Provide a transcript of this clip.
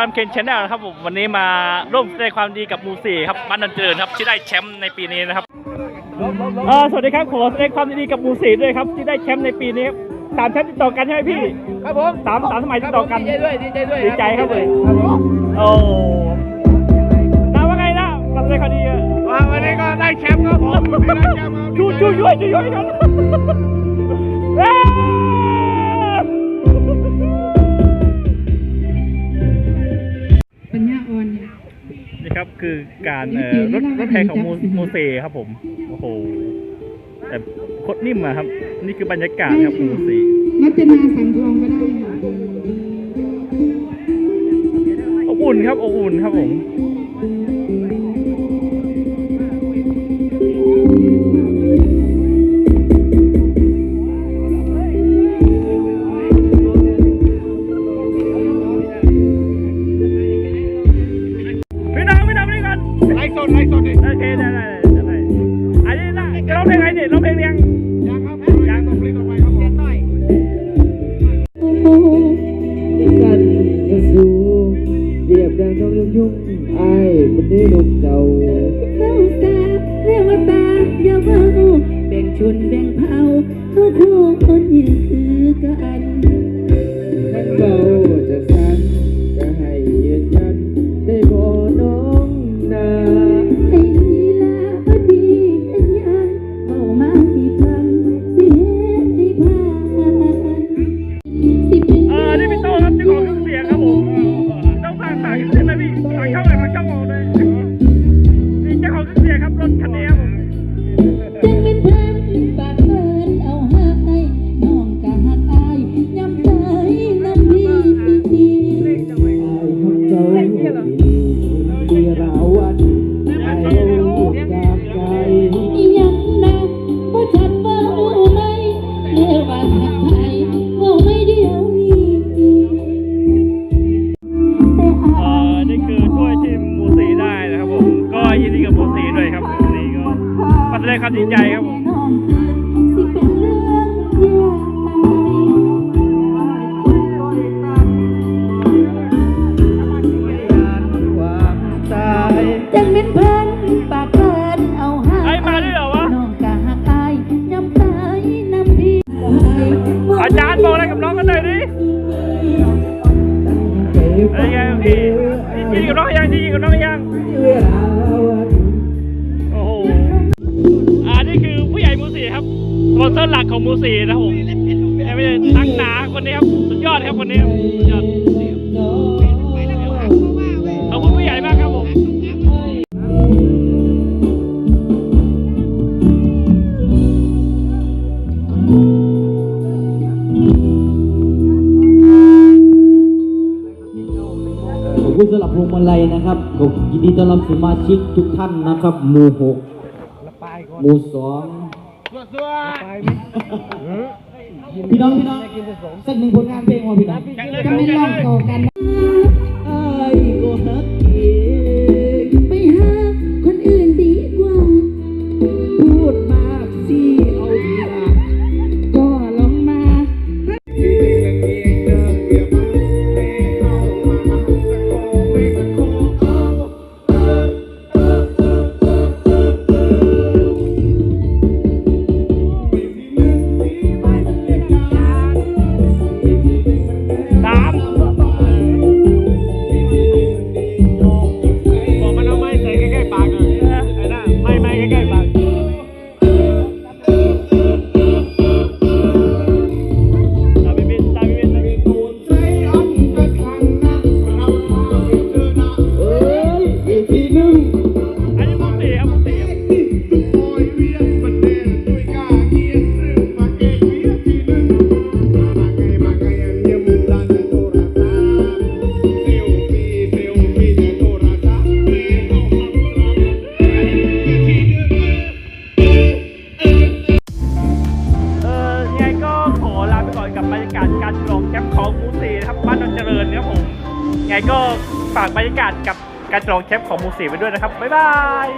วัสดีครับผมสตาร์มเคนชแนลนะครับผมวันนี้มาร่วมแสดงความดีกับหมูสี่ครับบ้านนันเจริญครับที่ได้แชมป์ในปีนี้นะครับเออสวัสดีครับขอแสดงความดีกับหมูสี่ด้วยครับที่ได้แชมป์ในปีนี้ครับสามแชมป์ติดต่อกันใช่ไหมพี่ ครับผมสามสามสมัยติดต่อกันดีใจด้วยดีใจด้วยดีใจครับเลยครับผมโอ้น้าว่าไงนะกับแสดงความดีอะว่าวันนี้ก็ได้แชมป์ครับผมได้แชมป์ครับช่วยช่วยช่วยช่วยกัน ครับคือการเอ่อรถรถแพงของมูมูเซครับผมโอ้โหแต่โคตรนิ่มอะครับ นี่คือบรรยากาศครับมูเซรัตนาสังทองก็ได้ค่ะอบอุ่นครับอบอุ่นครับผม กันขัน ว่าหักใครว่าไม่เดียวนี้แต่อา นี่คือถ้วยที่หมูสีได้นะครับผม ก็ยินดีกับหมูสีด้วยครับนี่ก็มาแสดงความดีใจครับผม ของมูสีนะผมไม่ใช่ตั้งหนาคนนี้ครับสุดยอดครับคนนี้ครับสุดยอดขอบคุณผู้ใหญ่มากครับผมขอบคุณสำหรับพวงมาลัยนะครับขอบยินดีต้อนรับสมาชิกทุกท่านนะครับ หมู่หกหมู่สอง พี่น้องพี่น้องสักหนึ่งผลงานเพลงของพี่น้องก็ไม่ลองต่อกัน ไงก็ฝากบรรยากาศกับการฉลองแชมป์ของมูสีไว้ด้วยนะครับ บ๊ายบาย